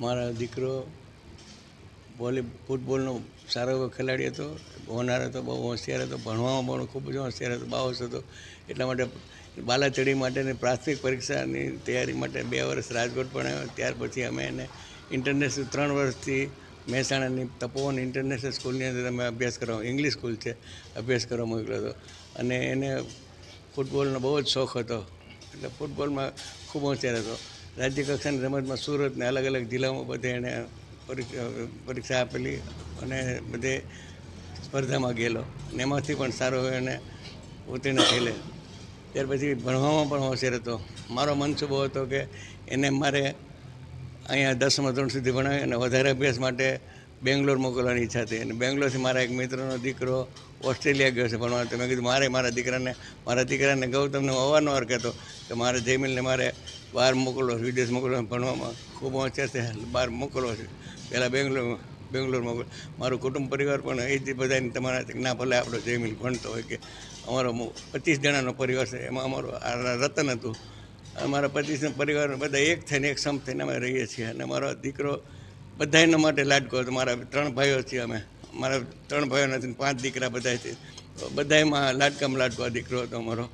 મારા દીકરો વોલી, ફૂટબોલનો સારો એવો ખેલાડી હતો, હોનાર હતો, બહુ હોશિયાર હતો, ભણવામાં પણ ખૂબ જ હોશિયાર હતો બાવસ હતો. એટલા માટે બાલાચડી માટેની પ્રાથમિક પરીક્ષાની તૈયારી માટે બે વર્ષ રાજકોટ પણ આવ્યો. ત્યાર પછી અમે એને ઇન્ટરનેશનલ ત્રણ વર્ષથી મહેસાણાની તપોવન ઇન્ટરનેશનલ સ્કૂલની અંદર અમે અભ્યાસ કરવા ઇંગ્લિશ સ્કૂલ છે, અભ્યાસ કરવા મોકલ્યો હતો. અને એને ફૂટબોલનો બહુ જ શોખ હતો. એટલે ફૂટબોલમાં ખૂબ હોશિયાર હતો. રાજ્ય કક્ષાની રમતમાં સુરત ને અલગ અલગ જિલ્લામાં બધે એણે પરીક્ષા આપેલી અને બધે સ્પર્ધામાં ગયેલો. અને એમાંથી પણ સારો એને ઉત્તીર્ણ થયેલે. ત્યાર પછી ભણવામાં પણ હોશિયાર હતો. મારો મનસૂબો હતો કે એને મારે અહીંયા દસમા ધોરણ સુધી ભણાવી અને વધારે અભ્યાસ માટે બેંગ્લોર મોકલવાની ઈચ્છા હતી. અને બેંગ્લોરથી મારા એક મિત્રનો દીકરો ઓસ્ટ્રેલિયા ગયો છે ભણવા. તો મેં કીધું, મારે મારા દીકરાને મારા દીકરાને ગૌતમને અવારનવાર કહેતો કે મારે જયમીલને મારે બહાર મોકલો છે, વિદેશ મોકલો ભણવામાં ખૂબ હોશિયાર છે. બહાર મોકલો છે. પહેલાં બેંગ્લોર બેંગ્લોર મોકલો. મારું કુટુંબ પરિવાર પણ એ જ બધાને તમારા ના ભલે આપણો જયમીલ ભણતો હોય કે અમારો પચીસ જણાનો પરિવાર છે. એમાં અમારો આ રતન હતું. અમારા પચીસના પરિવાર બધા એક થઈને એક સમ થઈને અમે રહીએ છીએ. અને મારો દીકરો બધા માટે લાડકો હતો. મારા ત્રણ ભાઈઓ છીએ અમે. મારા ત્રણ ભાઈઓ નથી પાંચ દીકરા બધા છે. બધા એમાં લાડકામાં લાડકો દીકરો હતો અમારો.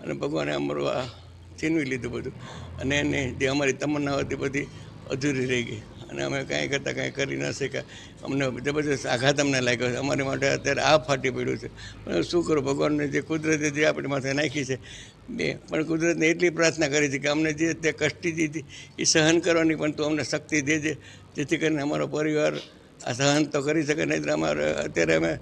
અને ભગવાને અમારું આ છીનવી લીધું બધું. અને એને જે અમારી તમન્ના હતી બધી અધૂરી રહી ગઈ. અને અમે કાંઈ કરતાં કાંઈ કરી ન શક્યા. અમને જબરજસ્ત આઘાત અમને લાગ્યો છે. અમારી માટે અત્યારે આ ફાટી પડ્યું છે. પણ શું કરું? ભગવાનને જે કુદરતે જે આપણી માથે નાખી છે, બે. પણ કુદરતને એટલી પ્રાર્થના કરી છે કે અમને જે તે કષ્ટી દીધી એ સહન કરવાની, પણ તું અમને શક્તિ દેજે. જેથી કરીને અમારો પરિવાર આ સહન તો કરી શકે નહીં અમારે અત્યારે અમે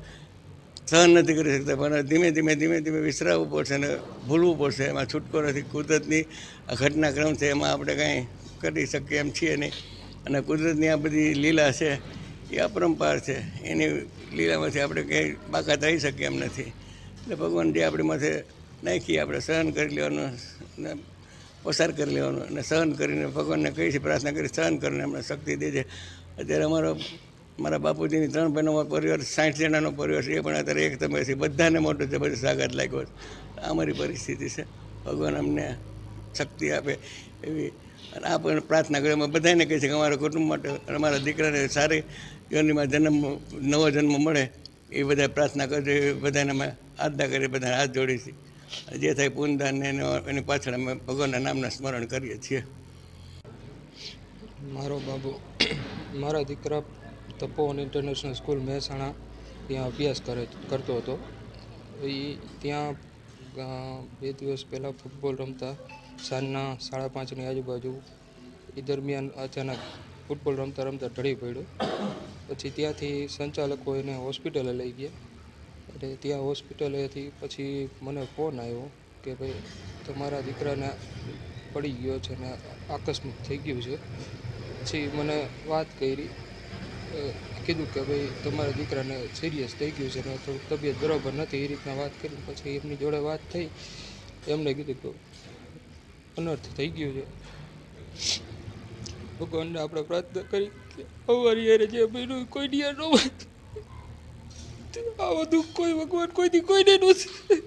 સહન નથી કરી શકતા, પણ ધીમે ધીમે ધીમે ધીમે વિસરાવવું પડશે અને ભૂલવું પડશે. એમાં છૂટકો નથી કુદરતની આ ઘટનાક્રમ છે, એમાં આપણે કાંઈ કરી શકીએ એમ છીએ નહીં. અને કુદરતની આ બધી લીલા છે, એ અપરંપાર છે. એની લીલામાંથી આપણે ક્યાંય બાકાત રહી શકીએ એમ નથી. એટલે ભગવાન જે આપણી માથે નાખી, આપણે સહન કરી લેવાનું અને પસાર કરી લેવાનું અને સહન કરીને ભગવાનને કહી છે પ્રાર્થના કરી સહન કરીને અમને શક્તિ દેજે. અત્યારે અમારો મારા બાપુજીની ત્રણ બહેનો પરિવાર, સાઠ જણાનો પરિવાર છે. એ પણ અત્યારે એક તમે છે. બધાને મોટો બધું સાગત લાગ્યો છે. આ મારી પરિસ્થિતિ છે. ભગવાન અમને શક્તિ આપે એવી. અને આ પણ પ્રાર્થના કરી અમે બધાને કહે છે કે અમારા કુટુંબ માટે અમારા દીકરાને સારી યોનીમાં જન્મ, નવો જન્મ મળે એ બધા પ્રાર્થના કરજો. એ બધાને અમે આજ્ઞા કરી બધાને હાથ જોડીએ છીએ. જે થાય પૂનદાન ને એનો- એની પાછળ અમે ભગવાનના નામના સ્મરણ કરીએ છીએ. મારો બાબુ, મારા દીકરા તપોવન ઇન્ટરનેશનલ સ્કૂલ મહેસાણા ત્યાં અભ્યાસ કરે કરતો હતો. એ ત્યાં બે દિવસ પહેલાં ફૂટબોલ રમતા. સાંજના સાડા પાંચની આજુબાજુ એ દરમિયાન અચાનક ફૂટબોલ રમતા રમતા ઢળી પડ્યો. પછી ત્યાંથી સંચાલકો એને હોસ્પિટલે લઈ ગયા. એટલે ત્યાં હોસ્પિટલેથી પછી મને ફોન આવ્યો કે ભાઈ, તમારા દીકરાને પડી ગયો છે ને આકસ્મિક થઈ ગયું છે. પછી મને વાત કરી કીધું કે ભાઈ, તમારા દીકરાને સિરિયસ થઈ ગયું છે ને થોડુંક તબિયત બરાબર નથી. એ રીતના વાત કરી પછી એમની જોડે વાત થઈ. એમણે કીધું કે અનર્થ થઈ ગયું છે. ભગવાનને આપણે પ્રાર્થના કરી કે અમારી યારે જે બન્યું કોઈ ડિયા ન આ બધું કોઈ ભગવાન કોઈથી કોઈને નથી